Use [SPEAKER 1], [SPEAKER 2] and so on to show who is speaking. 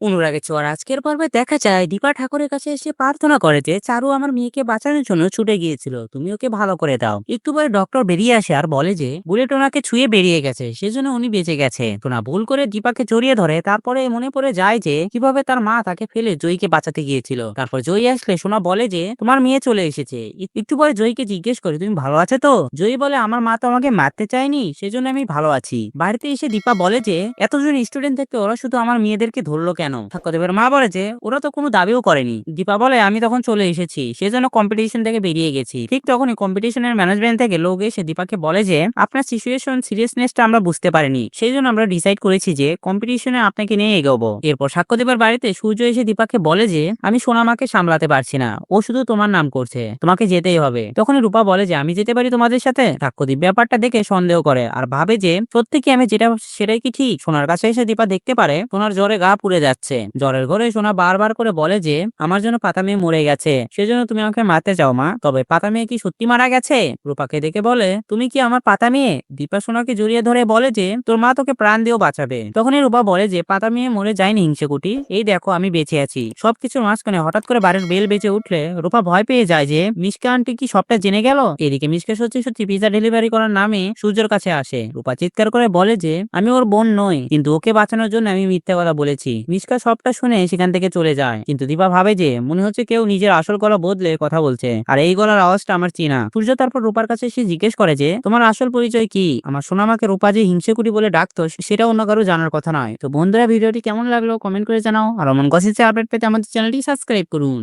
[SPEAKER 1] অনুরাগের ছোঁয়ার আজকের পর্বে দেখা যায়, দীপা ঠাকুরের কাছে এসে প্রার্থনা করে যে, চারু আমার মেয়েকে বাঁচানোর জন্য ছুটে গিয়েছিল, তুমি ওকে ভালো করে দাও। একটু পরে ডক্টর বেরিয়ে আসে আর বলে যে, বুলেট ওনাকে ছুঁয়ে বেরিয়ে গেছে, সেজন্য উনি বেঁচে গেছে। টোনা ভুল করে দীপাকে জড়িয়ে ধরে, তারপরে মনে পড়ে যায় যে, কীভাবে তার মা তাকে ফেলে জয়ীকে বাঁচাতে গিয়েছিল। তারপর জয়ী আসলে সোনা বলে যে, তোমার মেয়ে চলে এসেছে। একটু পরে জয়ীকে জিজ্ঞেস করে, তুমি ভালো আছো তো? জয়ী বলে, আমার মা তো আমাকে মারতে চায়নি, সেজন্য আমি ভালো আছি। বাড়িতে এসে দীপা বলে যে, এতজন স্টুডেন্ট থেকে ওরা শুধু আমার মেয়েদেরকে ধরলো কেন? ঠাকুরদেবের মা বলে যে, ওরা তো কোনো দাবিও করেনি। দীপা বলে, আমি তখন চলে এসেছি, সেজন্য কম্পিটিশন থেকে বেরিয়ে গেছি। ঠিক তখনই কম্পিটিশনের ম্যানেজমেন্ট থেকে লোক এসে দীপাকে বলে যে, আপনার সিচুয়েশন সিরিয়াসনেসটা আমরা বুঝতে পারিনি সেই জন্য আমরা ডিসাইড করেছি যে কম্পিটিশনে আপনাকে নিয়ে এগোবো। এরপর সাক্ষ্যদেবের বাড়িতে সূর্য এসে দীপাকে বলে যে, আমি সোনামাকে সামলাতে পারছি না, ও শুধু তোমার নাম করছে, তোমাকে যেতেই হবে। তখনই রূপা বলে যে, আমি যেতে পারি তোমাদের সাথে? সাক্ষ্যদীপ ব্যাপারটা দেখে সন্দেহ করে আর ভাবে যে, সত্যি কি আমি যেটা, সেটাই কি ঠিক? সোনার কাছে এসে দীপা দেখতে পারে, সোনার জ্বরে গা পুড়ে যাচ্ছে। জ্বরের ঘরে সোনা বারবার করে বলে যে, আমার জন্য পাতা মেয়ে মরে গেছে, সেজন্য তুমি আমাকে মারতে চাও মা। তবে পাতা মেয়ে কি সত্যি মারা গেছে? রূপাকে দেখে বলে, তুমি কি আমার পাতা মেয়ে? দীপা সোনাকে জড়িয়ে ধরে বলে যে, তোর মা তোকে প্রাণ দিয়েও বাঁচাবে। তখনই রূপা বলে যে, পাতা মেয়ে মরে যায়নি হিংসেকুটি এই দেখো আমি বেঁচে আছি। সবকিছুর মাঝখানে হঠাৎ করে বাড়ির বেল বেঁচে উঠলে রূপা ভয় পেয়ে যায় যে মিসকা আন্টি কি সবটা জেনে গেল? এদিকে মিসকা সত্যি সত্যি পিজা ডেলিভারি করার নামে সূর্যের কাছে আসে। রূপা চিৎকার করে বলে যে, আমি ওর বোন নই, কিন্তু ওকে বাঁচানোর জন্য আমি মিথ্যা কথা বলেছি। মিসকা সবটা শুনে সেখান থেকে চলে যায়। কিন্তু দীপা ভাবে যে, মনে হচ্ছে কেউ নিজের আসল গলা বদলে কথা বলছে। আর এই গলার আওয়াজটা আমার চিনা। সূর্য তারপর রূপার কাছে সে জিজ্ঞেস করে যে, তোমার আসল পরিচয় কি? আমার সোনামাকে রূপা যে হিংসে হিংসেকুটি বলে ডাকতো সেটা অন্য কারও জানার কথা নয়। তো বন্ধুরা, ভিডিওটি কেমন লাগল? কমেন্ট করে জানাও। আর অমন গসিসে আপডেট পেতে আমাদের চ্যানেলটি সাবস্ক্রাইব করুন।